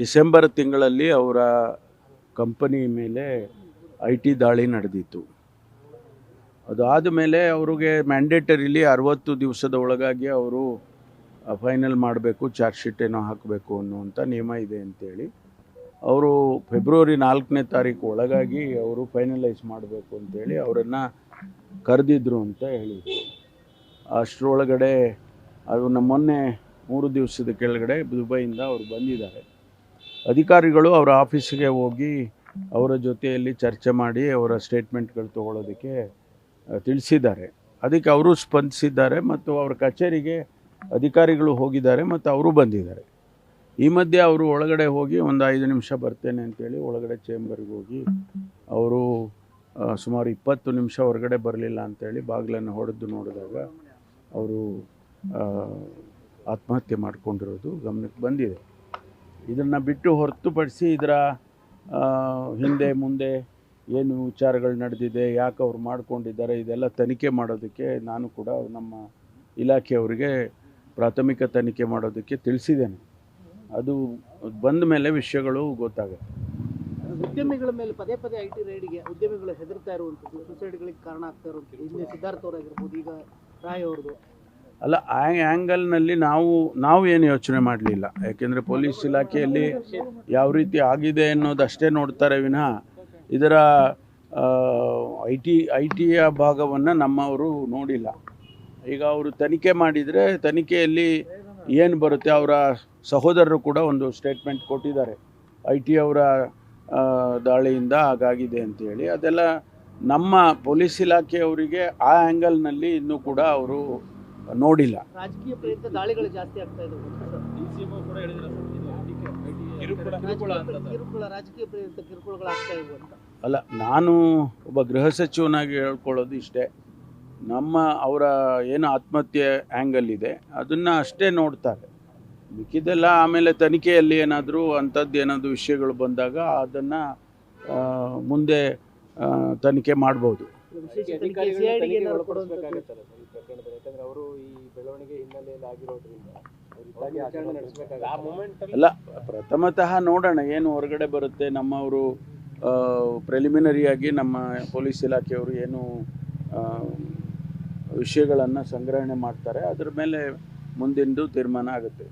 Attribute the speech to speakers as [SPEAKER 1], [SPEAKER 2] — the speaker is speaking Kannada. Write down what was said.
[SPEAKER 1] ಡಿಸೆಂಬರ್ ತಿಂಗಳಲ್ಲಿ ಅವರ ಕಂಪನಿ ಮೇಲೆ ಐ ಟಿ ದಾಳಿ ನಡೆದಿತ್ತು. ಅದಾದ ಮೇಲೆ ಅವ್ರಿಗೆ ಮ್ಯಾಂಡೇಟರಿಲಿ ಅರವತ್ತು ದಿವಸದ ಒಳಗಾಗಿ ಅವರು ಫೈನಲ್ ಮಾಡಬೇಕು ಚಾರ್ಜ್ ಶೀಟ್ ಏನೋ ಹಾಕಬೇಕು ಅನ್ನುವಂಥ ನಿಯಮ ಇದೆ ಅಂತೇಳಿ ಅವರು ಫೆಬ್ರವರಿ ನಾಲ್ಕನೇ ತಾರೀಕು ಒಳಗಾಗಿ ಅವರು ಫೈನಲೈಸ್ ಮಾಡಬೇಕು ಅಂತೇಳಿ ಅವರನ್ನು ಕರೆದಿದ್ರು ಅಂತ ಹೇಳಿದರು. ಅಷ್ಟರೊಳಗಡೆ, ಅದು ನಮ್ಮ ಮೊನ್ನೆ ಮೂರು ದಿವಸದ ಕೆಳಗಡೆ ದುಬೈಯಿಂದ ಅವರು ಬಂದಿದ್ದಾರೆ. ಅಧಿಕಾರಿಗಳು ಅವರ ಆಫೀಸಿಗೆ ಹೋಗಿ ಅವರ ಜೊತೆಯಲ್ಲಿ ಚರ್ಚೆ ಮಾಡಿ ಅವರ ಸ್ಟೇಟ್ಮೆಂಟ್ಗಳು ತಗೊಳ್ಳೋದಕ್ಕೆ ತಿಳಿಸಿದ್ದಾರೆ. ಅದಕ್ಕೆ ಅವರು ಸ್ಪಂದಿಸಿದ್ದಾರೆ ಮತ್ತು ಅವರ ಕಚೇರಿಗೆ ಅಧಿಕಾರಿಗಳು ಹೋಗಿದ್ದಾರೆ ಮತ್ತು ಅವರು ಬಂದಿದ್ದಾರೆ. ಈ ಮಧ್ಯೆ ಅವರು ಒಳಗಡೆ ಹೋಗಿ ಒಂದು ಐದು ನಿಮಿಷ ಬರ್ತೇನೆ ಅಂತೇಳಿ ಒಳಗಡೆ ಚೇಂಬರ್ಗೆ ಹೋಗಿ ಅವರು ಸುಮಾರು ಇಪ್ಪತ್ತು ನಿಮಿಷ ಹೊರಗಡೆ ಬರಲಿಲ್ಲ ಅಂತೇಳಿ ಬಾಗಿಲನ್ನು ಹೊಡೆದು ನೋಡಿದಾಗ ಅವರು ಆತ್ಮಹತ್ಯೆ ಮಾಡಿಕೊಂಡಿರೋದು ಗಮನಕ್ಕೆ ಬಂದಿದೆ. ಇದನ್ನು ಬಿಟ್ಟು ಹೊರತುಪಡಿಸಿ ಇದರ ಹಿಂದೆ ಮುಂದೆ ಏನು ವಿಚಾರಗಳು ನಡೆದಿದೆ, ಯಾಕೆ ಅವ್ರು ಮಾಡ್ಕೊಂಡಿದ್ದಾರೆ, ಇದೆಲ್ಲ ತನಿಖೆ ಮಾಡೋದಕ್ಕೆ ನಾನು ಕೂಡ ನಮ್ಮ ಇಲಾಖೆಯವರಿಗೆ ಪ್ರಾಥಮಿಕ ತನಿಖೆ ಮಾಡೋದಕ್ಕೆ ತಿಳಿಸಿದ್ದೇನೆ. ಅದು ಬಂದ ಮೇಲೆ ವಿಷಯಗಳು ಗೊತ್ತಾಗುತ್ತೆ.
[SPEAKER 2] ಉದ್ಯಮಿಗಳ ಮೇಲೆ ಪದೇ ಪದೇ ಐ ಟಿ ರೈಡ್ಗೆ ಉದ್ಯಮಿಗಳು ಹೆದರ್ತಾ ಇರುವಂಥದ್ದು ಸುಸೈಡ್ಗಳಿಗೆ ಕಾರಣ ಆಗ್ತಾ ಇರುವಂಥದ್ದು. ಹಿಂದೆ ಸಿದ್ಧಾರ್ಥ ಅವರಾಗಿರ್ಬೋದು, ಈಗ ರಾಯ್ ಅವ್ರದ್ದು.
[SPEAKER 1] ಅಲ್ಲ, ಆ ಆ್ಯಂಗಲ್ನಲ್ಲಿ ನಾವು ನಾವು ಏನು ಯೋಚನೆ ಮಾಡಲಿಲ್ಲ. ಯಾಕೆಂದರೆ ಪೊಲೀಸ್ ಇಲಾಖೆಯಲ್ಲಿ ಯಾವ ರೀತಿ ಆಗಿದೆ ಅನ್ನೋದಷ್ಟೇ ನೋಡ್ತಾರೆ ವಿನಃ ಇದರ ಐ ಟಿ ಐ ಟಿಯ ಭಾಗವನ್ನು ನಮ್ಮವರು ನೋಡಿಲ್ಲ. ಈಗ ಅವರು ತನಿಖೆ ಮಾಡಿದರೆ ತನಿಖೆಯಲ್ಲಿ ಏನು ಬರುತ್ತೆ ಅವರ ಸಹೋದರರು ಕೂಡ ಒಂದು ಸ್ಟೇಟ್ಮೆಂಟ್ ಕೊಟ್ಟಿದ್ದಾರೆ. ಐ ಟಿ ಅವರ ದಾಳಿಯಿಂದ ಹಾಗಾಗಿದೆ ಅಂತೇಳಿ. ಅದೆಲ್ಲ ನಮ್ಮ ಪೊಲೀಸ್ ಇಲಾಖೆಯವರಿಗೆ ಆ ಆ್ಯಂಗಲ್ನಲ್ಲಿ ಇನ್ನೂ ಕೂಡ ಅವರು ನೋಡಿಲ್ಲ.
[SPEAKER 2] ರಾಜಕೀಯ ಪ್ರೇರಿತ ದಾಳಿಗಳು ಜಾಸ್ತಿ ಆಗ್ತಾ ಇದಾವೆ ರಾಜಕೀಯ ಪ್ರ- ಕಿರುಕುಳ ರಾಜಕೀಯ ಪ್ರೇರಿತ ಕಿರುಕುಳಗಳು ಆಗ್ತಾ ಇವೆ ಅಂತ.
[SPEAKER 1] ಅಲ್ಲ ನಾನು ಒಬ್ಬ ಗೃಹ ಸಚಿವನಾಗಿ ಹೇಳ್ಕೊಳ್ಳೋದು ಇಷ್ಟೇ. ನಮ್ಮ ಅವರ ಏನು ಆತ್ಮಹತ್ಯೆ ಆ್ಯಂಗಲ್ ಇದೆ ಅದನ್ನು ಅಷ್ಟೇ ನೋಡ್ತಾರೆ. ಮಿಕ್ಕಿದೆಲ್ಲ ಆಮೇಲೆ ತನಿಖೆಯಲ್ಲಿ ಏನಾದರೂ ಅಂಥದ್ದು ಏನಾದರೂ ವಿಷಯಗಳು ಬಂದಾಗ ಅದನ್ನು ಮುಂದೆ ತನಿಖೆ ಮಾಡ್ಬೋದು. ಅಲ್ಲ ಪ್ರಥಮತಃ ನೋಡೋಣ ಏನು ಹೊರಗಡೆ ಬರುತ್ತೆ. ನಮ್ಮವರು ಪ್ರೆಲಿಮಿನರಿಯಾಗಿ ನಮ್ಮ ಪೊಲೀಸ್ ಇಲಾಖೆಯವರು ಏನು ವಿಷಯಗಳನ್ನು ಸಂಗ್ರಹಣೆ ಮಾಡ್ತಾರೆ. ಅದ್ರ ಮೇಲೆ ಮುಂದಿಂದು ತೀರ್ಮಾನ ಆಗುತ್ತೆ.